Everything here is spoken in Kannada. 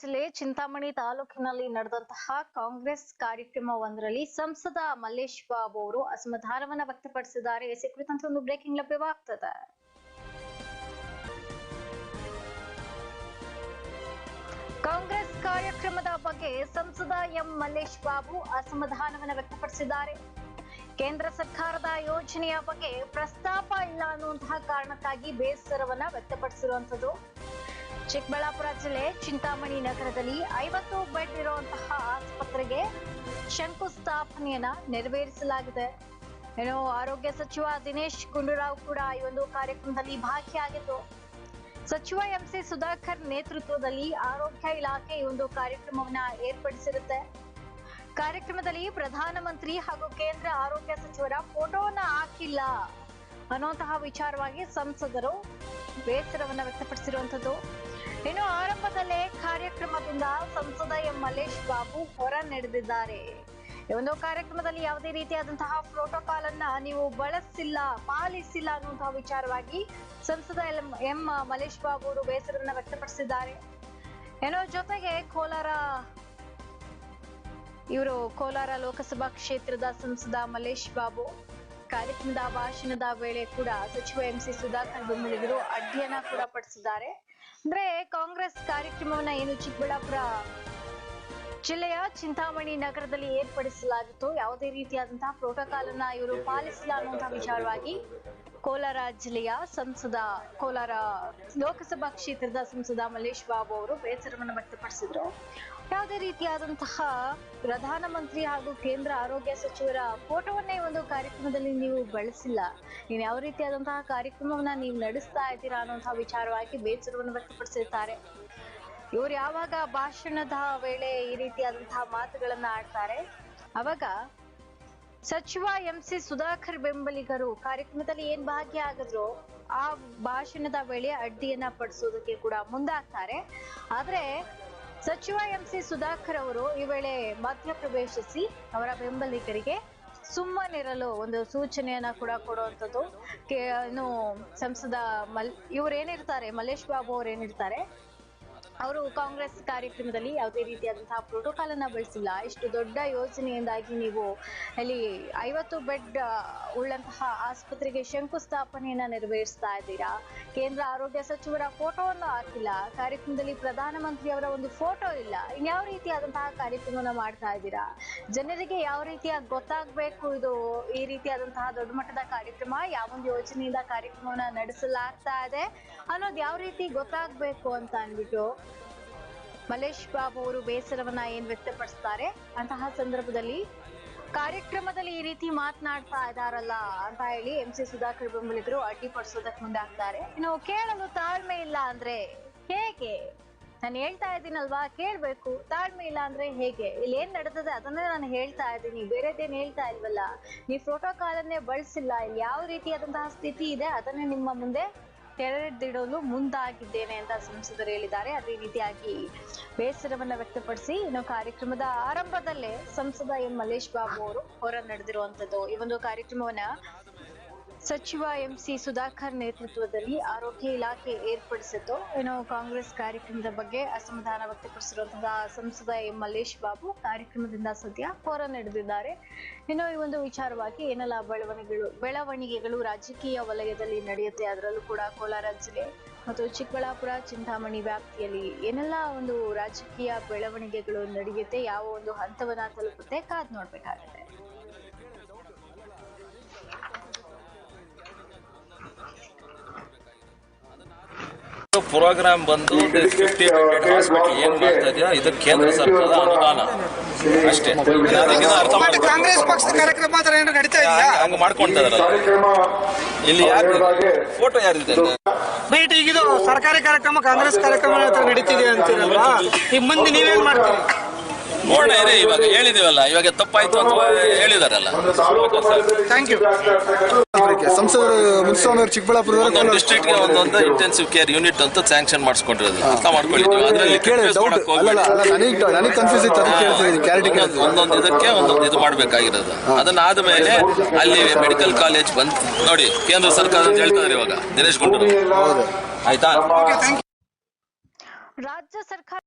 ಜಿಲ್ಲೆ ಚಿಂತಾಮಣಿ ತಾಲೂಕಿನಲ್ಲಿ ನಡೆದಂತಹ ಕಾಂಗ್ರೆಸ್ ಕಾರ್ಯಕ್ರಮವೊಂದರಲ್ಲಿ ಸಂಸದ ಮಲ್ಲೇಶ್ ಬಾಬು ಅವರು ಅಸಮಾಧಾನವನ್ನ ವ್ಯಕ್ತಪಡಿಸಿದ್ದಾರೆ. ಈ ಕುರಿತಂತೆ ಒಂದು ಬ್ರೇಕಿಂಗ್ ಲಭ್ಯವಾಗ್ತದೆ. ಕಾಂಗ್ರೆಸ್ ಕಾರ್ಯಕ್ರಮದ ಬಗ್ಗೆ ಸಂಸದ ಎಂ ಮಲ್ಲೇಶ್ ಬಾಬು ಅಸಮಾಧಾನವನ್ನ ವ್ಯಕ್ತಪಡಿಸಿದ್ದಾರೆ. ಕೇಂದ್ರ ಸರ್ಕಾರದ ಯೋಜನೆಯ ಬಗ್ಗೆ ಪ್ರಸ್ತಾಪ ಇಲ್ಲ ಅನ್ನುವಂತಹ ಕಾರಣಕ್ಕಾಗಿ ಬೇಸರವನ್ನ ವ್ಯಕ್ತಪಡಿಸಿರುವಂತದ್ದು ಚಿಕ್ಕಬಳ್ಳಾಪುರ ಜಿಲ್ಲೆ ಚಿಂತಾಮಣಿ ನಗರದಲ್ಲಿ ಐವತ್ತು ಬೆಡ್ ಇರುವಂತಹ ಆಸ್ಪತ್ರೆಗೆ ಶಂಕುಸ್ಥಾಪನೆಯನ್ನ ನೆರವೇರಿಸಲಾಗಿದೆ. ಏನು, ಆರೋಗ್ಯ ಸಚಿವ ದಿನೇಶ್ ಗುಂಡೂರಾವ್ ಕೂಡ ಈ ಒಂದು ಕಾರ್ಯಕ್ರಮದಲ್ಲಿ ಭಾಗಿಯಾಗಿದ್ದು, ಸಚಿವ ಎಂಸಿ ಸುಧಾಕರ್ ನೇತೃತ್ವದಲ್ಲಿ ಆರೋಗ್ಯ ಇಲಾಖೆ ಈ ಒಂದು ಕಾರ್ಯಕ್ರಮವನ್ನ ಏರ್ಪಡಿಸಿರುತ್ತೆ. ಕಾರ್ಯಕ್ರಮದಲ್ಲಿ ಪ್ರಧಾನಮಂತ್ರಿ ಹಾಗೂ ಕೇಂದ್ರ ಆರೋಗ್ಯ ಸಚಿವರ ಫೋಟೋವನ್ನ ಹಾಕಿಲ್ಲ. ಅನ್ನುವಂತಹ ವಿಚಾರವಾಗಿ ಸಂಸದರು ಬೇಸರವನ್ನ ವ್ಯಕ್ತಪಡಿಸಿರುವಂತದ್ದು ಇನ್ನು ಆರಂಭದಲ್ಲೇ ಕಾರ್ಯಕ್ರಮದಿಂದ ಸಂಸದ ಎಂ ಮಲ್ಲೇಶ್ ಬಾಬು ಹೊರ ನಡೆದಿದ್ದಾರೆ. ಈ ಒಂದು ಕಾರ್ಯಕ್ರಮದಲ್ಲಿ ಯಾವುದೇ ರೀತಿಯಾದಂತಹ ಪ್ರೋಟೋಕಾಲ್ ಅನ್ನ ನೀವು ಬಳಸಿಲ್ಲ, ಪಾಲಿಸಿಲ್ಲ ಅನ್ನುವಂತಹ ವಿಚಾರವಾಗಿ ಸಂಸದ ಎಂ- ಎಂ ಮಲ್ಲೇಶ್ ಬಾಬು ಅವರು ಬೇಸರವನ್ನ ವ್ಯಕ್ತಪಡಿಸಿದ್ದಾರೆ. ಏನೋ ಜೊತೆಗೆ ಕೋಲಾರ, ಇವರು ಕೋಲಾರ ಲೋಕಸಭಾ ಕ್ಷೇತ್ರದ ಸಂಸದ ಮಲ್ಲೇಶ್ ಬಾಬು ಕಾರ್ಯಕ್ರಮದ ಭಾಷಣದ ವೇಳೆ ಕೂಡ ಸಚಿವ ಎಂಸಿ ಸುಧಾಕರ್ ಬೆಂಬಲಿಗರು ಅಡ್ಡಿಯನ್ನ ಕೂಡ ಪಡಿಸಿದ್ದಾರೆ. ಅಂದ್ರೆ ಕಾಂಗ್ರೆಸ್ ಕಾರ್ಯಕ್ರಮವನ್ನ ಏನು ಚಿಕ್ಕಬಳ್ಳಾಪುರ ಜಿಲ್ಲೆಯ ಚಿಂತಾಮಣಿ ನಗರದಲ್ಲಿ ಏರ್ಪಡಿಸಲಾಗಿತ್ತು. ಯಾವುದೇ ರೀತಿಯಾದಂತಹ ಪ್ರೋಟೋಕಾಲ್ ಅನ್ನ ಇವರು ಪಾಲಿಸಿಲ್ಲ ಅನ್ನುವಂತಹ ವಿಚಾರವಾಗಿ ಕೋಲಾರ ಜಿಲ್ಲೆಯ ಸಂಸದ ಕೋಲಾರ ಲೋಕಸಭಾ ಕ್ಷೇತ್ರದ ಸಂಸದ ಮಲ್ಲೇಶ್ ಬಾಬು ಅವರು ಬೇಸರವನ್ನು ವ್ಯಕ್ತಪಡಿಸಿದ್ರು. ಯಾವುದೇ ರೀತಿಯಾದಂತಹ ಪ್ರಧಾನಮಂತ್ರಿ ಹಾಗೂ ಕೇಂದ್ರ ಆರೋಗ್ಯ ಸಚಿವರ ಫೋಟೋವನ್ನೇ ಒಂದು ಕಾರ್ಯಕ್ರಮದಲ್ಲಿ ನೀವು ಬಳಸಿಲ್ಲ. ನೀವು ಯಾವ ರೀತಿಯಾದಂತಹ ಕಾರ್ಯಕ್ರಮವನ್ನ ನೀವು ನಡೆಸ್ತಾ ಇದ್ದೀರಾ ಅನ್ನುವಂತಹ ವಿಚಾರವಾಗಿ ಬೇಸರವನ್ನು ವ್ಯಕ್ತಪಡಿಸಿರ್ತಾರೆ. ಇವ್ರು ಯಾವಾಗ ಭಾಷಣದ ವೇಳೆ ಈ ರೀತಿಯಾದಂತಹ ಮಾತುಗಳನ್ನ ಆಡ್ತಾರೆ? ಅವಾಗ ಸಚಿವ ಎಂಸಿ ಸುಧಾಕರ್ ಬೆಂಬಲಿಗರು ಕಾರ್ಯಕ್ರಮದಲ್ಲಿ ಏನ್ ಭಾಗಿಯಾಗಿದ್ರು ಆ ಭಾಷಣದ ವೇಳೆ ಅಡ್ಡಿಯನ್ನ ಪಡಿಸೋದಕ್ಕೆ ಕೂಡ ಮುಂದಾಗ್ತಾರೆ. ಆದ್ರೆ ಸಚಿವ ಎಂಸಿ ಸುಧಾಕರ್ ಅವರು ಈ ವೇಳೆ ಮಧ್ಯಪ್ರವೇಶಿಸಿ ಅವರ ಬೆಂಬಲಿಗರಿಗೆ ಸುಮ್ಮನಿರಲು ಒಂದು ಸೂಚನೆಯನ್ನ ಕೂಡ ಕೊಡುವಂಥದ್ದು. ಏನು ಸಂಸದ ಮಲ್, ಇವ್ರು ಏನಿರ್ತಾರೆ, ಮಲ್ಲೇಶ್ ಬಾಬು ಅವ್ರು ಏನಿರ್ತಾರೆ ಅವರು ಕಾಂಗ್ರೆಸ್ ಕಾರ್ಯಕ್ರಮದಲ್ಲಿ ಯಾವುದೇ ರೀತಿಯಾದಂತಹ ಪ್ರೋಟೋಕಾಲ್ ಅನ್ನ ಬಳಸಿಲ್ಲ. ಇಷ್ಟು ದೊಡ್ಡ ಯೋಜನೆಯಿಂದಾಗಿ ನೀವು ಅಲ್ಲಿ ಐವತ್ತು ಬೆಡ್ ಉಳ್ಳಂತಹ ಆಸ್ಪತ್ರೆಗೆ ಶಂಕುಸ್ಥಾಪನೆಯನ್ನ ನೆರವೇರಿಸ್ತಾ ಇದ್ದೀರಾ? ಕೇಂದ್ರ ಆರೋಗ್ಯ ಸಚಿವರ ಫೋಟೋವನ್ನು ಹಾಕಿಲ್ಲ. ಕಾರ್ಯಕ್ರಮದಲ್ಲಿ ಪ್ರಧಾನಮಂತ್ರಿ ಅವರ ಒಂದು ಫೋಟೋ ಇಲ್ಲ. ಇನ್ಯಾವ ರೀತಿಯಾದಂತಹ ಕಾರ್ಯಕ್ರಮವನ್ನ ಮಾಡ್ತಾ ಇದ್ದೀರಾ? ಜನರಿಗೆ ಯಾವ ರೀತಿಯಾಗಿ ಗೊತ್ತಾಗಬೇಕು? ಇದು ಈ ರೀತಿಯಾದಂತಹ ದೊಡ್ಡ ಮಟ್ಟದ ಕಾರ್ಯಕ್ರಮ ಯಾವೊಂದು ಯೋಜನೆಯಿಂದ ಕಾರ್ಯಕ್ರಮವನ್ನ ನಡೆಸಲಾಗ್ತಾ ಇದೆ ಅನ್ನೋದು ಯಾವ ರೀತಿ ಗೊತ್ತಾಗಬೇಕು ಅಂತ ಅಂದ್ಬಿಟ್ಟು ಮಲೇಶ್ ಬಾಬು ಅವರು ಬೇಸರವನ್ನ ಏನ್ ವ್ಯಕ್ತಪಡಿಸ್ತಾರೆ? ಅಂತಹ ಸಂದರ್ಭದಲ್ಲಿ ಕಾರ್ಯಕ್ರಮದಲ್ಲಿ ಈ ರೀತಿ ಮಾತನಾಡ್ತಾ ಇದಾರಲ್ಲ ಅಂತ ಹೇಳಿ ಎಂ ಸಿ ಸುಧಾಕರ್ ಬೆಂಬಲಿಗರು ಅಡ್ಡಿಪಡಿಸೋದಕ್ಕೆ ಮುಂದಾಗ್ತಾರೆ ಇನ್ನು ಕೇಳಲು ತಾಳ್ಮೆ ಇಲ್ಲ ಅಂದ್ರೆ ಹೇಗೆ? ನಾನು ಹೇಳ್ತಾ ಇದ್ದೀನಲ್ವಾ? ಕೇಳ್ಬೇಕು. ತಾಳ್ಮೆ ಇಲ್ಲ ಅಂದ್ರೆ ಹೇಗೆ? ಇಲ್ಲಿ ಏನ್ ನಡೆದಿದೆ ಅದನ್ನೇ ನಾನು ಹೇಳ್ತಾ ಇದ್ದೀನಿ. ಬೇರೆದೇನ್ ಹೇಳ್ತಾ ಇಲ್ವಲ್ಲ? ನೀವು ಪ್ರೋಟೋಕಾಲನ್ನೇ ಬಳಸಿಲ್ಲ. ಇಲ್ಲಿ ಯಾವ ರೀತಿಯಾದಂತಹ ಸ್ಥಿತಿ ಇದೆ ಅದನ್ನೇ ನಿಮ್ಮ ಮುಂದೆ ತೆರೆದಿಡಲು ಮುಂದಾಗಿದ್ದೇನೆ ಅಂತ ಸಂಸದರು ಹೇಳಿದ್ದಾರೆ. ಅದೇ ರೀತಿಯಾಗಿ ಬೇಸರವನ್ನ ವ್ಯಕ್ತಪಡಿಸಿ ಇನ್ನು ಕಾರ್ಯಕ್ರಮದ ಆರಂಭದಲ್ಲೇ ಸಂಸದ ಎಂ ಮಲ್ಲೇಶ್ ಬಾಬು ಅವರು ಹೊರ ನಡೆದಿರುವಂತದ್ದು. ಈ ಒಂದು ಕಾರ್ಯಕ್ರಮವನ್ನ ಸಚಿವ ಎಂ ಸಿ ಸುಧಾಕರ್ ನೇತೃತ್ವದಲ್ಲಿ ಆರೋಗ್ಯ ಇಲಾಖೆ ಏರ್ಪಡಿಸಿತು ಏನೋ ಕಾಂಗ್ರೆಸ್ ಕಾರ್ಯಕ್ರಮದ ಬಗ್ಗೆ ಅಸಮಾಧಾನ ವ್ಯಕ್ತಪಡಿಸಿರುವಂತಹ ಸಂಸದ ಎಂ ಮಲ್ಲೇಶ್ ಬಾಬು ಕಾರ್ಯಕ್ರಮದಿಂದ ಸದ್ಯ ಹೊರ ನಡೆದಿದ್ದಾರೆ. ಇನ್ನು ಈ ಒಂದು ವಿಚಾರವಾಗಿ ಏನೆಲ್ಲ ಬೆಳವಣಿಗೆಗಳು ಬೆಳವಣಿಗೆಗಳು ರಾಜಕೀಯ ವಲಯದಲ್ಲಿ ನಡೆಯುತ್ತೆ ಅದರಲ್ಲೂ ಕೂಡ ಕೋಲಾರ ಜಿಲ್ಲೆ ಮತ್ತು ಚಿಕ್ಕಬಳ್ಳಾಪುರ, ಚಿಂತಾಮಣಿ ವ್ಯಾಪ್ತಿಯಲ್ಲಿ ಏನೆಲ್ಲ ಒಂದು ರಾಜಕೀಯ ಬೆಳವಣಿಗೆಗಳು ನಡೆಯುತ್ತೆ, ಯಾವ ಒಂದು ಹಂತವನ್ನ ತಲುಪುತ್ತೆ ಕಾದ್ ನೋಡ್ಬೇಕಾಗುತ್ತೆ. ಪ್ರೋಗ್ರಾಮ್ ಬಂದು ಫಿಫ್ಟಿ ಹಂಡ್ರೆಡ್ ಹಾಸ್ಪಿಟಲ್ ಏನ್ ಮಾಡ್ತಾ ಇದೆಯಾ? ಇದು ಕೇಂದ್ರ ಸರ್ಕಾರದ ಅನುದಾನ. ಅಷ್ಟೇ. ಅರ್ಥ ಕಾಂಗ್ರೆಸ್ ಪಕ್ಷದ ಕಾರ್ಯಕ್ರಮ ಆ ಥರ ಏನಾದ್ರು ನಡೀತಾ ಇದೆಯಾ? ಹಂಗ ಮಾಡ್ಕೊಂತಾರ ಇಲ್ಲಿ ಯಾರು ಫೋಟೋ ಯಾರಿದೆ ಬೈಟ್ ಈಗಿದು ಸರ್ಕಾರಿ ಕಾರ್ಯಕ್ರಮ ಕಾಂಗ್ರೆಸ್ ಕಾರ್ಯಕ್ರಮ ನಡೀತಿದೆ ಅಂತೀರಲ್ವಾ? ಈಗ ಮುಂದೆ ನೀವೇನ್ ಮಾಡ್ತೀರಿ? ನೋಡೋಣ ಇರಿ ಇವಾಗ. ಹೇಳಿದೀವಲ್ಲ ಇವಾಗ ತಪ್ಪಾಯ್ತು ಅಥವಾ ಹೇಳಿದಾರಲ್ಲ. ಥ್ಯಾಂಕ್ ಯು ಸಂಸದರು ಮುನಿಸ್ವಾಮಿ ಚಿಕ್ಕಬಳ್ಳಾಪುರ ಡಿಸ್ಟ್ರಿಕ್ಟ್ಗೆ ಒಂದೊಂದು ಇಂಟೆನ್ಸಿವ್ ಕೇರ್ ಯೂನಿಟ್ ಅಂತ ಸ್ಯಾಂಕ್ಷನ್ ಮಾಡಿಸ್ಕೊಂಡಿರೋದು. ಅರ್ಥ ಮಾಡ್ಕೊಳ್ಳಿ ಅದರಲ್ಲಿ ಕೇಳಿ ನನಗೆ ನನಗೆ ಕನ್ಫ್ಯೂಸ್ ಇತ್ತು ಅದಕ್ಕೆ ಕೇಳ್ತಾ ಇದ್ದೀನಿ ಕ್ಲಾರಿಟಿ ಒಂದೊಂದು- ಒಂದೊಂದು ಇದಕ್ಕೆ ಒಂದೊಂದು ಇದು ಮಾಡ್ಬೇಕಾಗಿರೋದು. ಅದನ್ನ ಆದಮೇಲೆ ಅಲ್ಲಿ ಮೆಡಿಕಲ್ ಕಾಲೇಜ್ ಬಂದ್ ನೋಡಿ ಕೇಂದ್ರ ಸರ್ಕಾರ ಅಂತ ಹೇಳ್ತಾರೆ ಇವಾಗ. ದಿನೇಶ್ ಗುಂಡೂರು. ಆಯ್ತಾ? ರಾಜ್ಯ ಸರ್ಕಾರ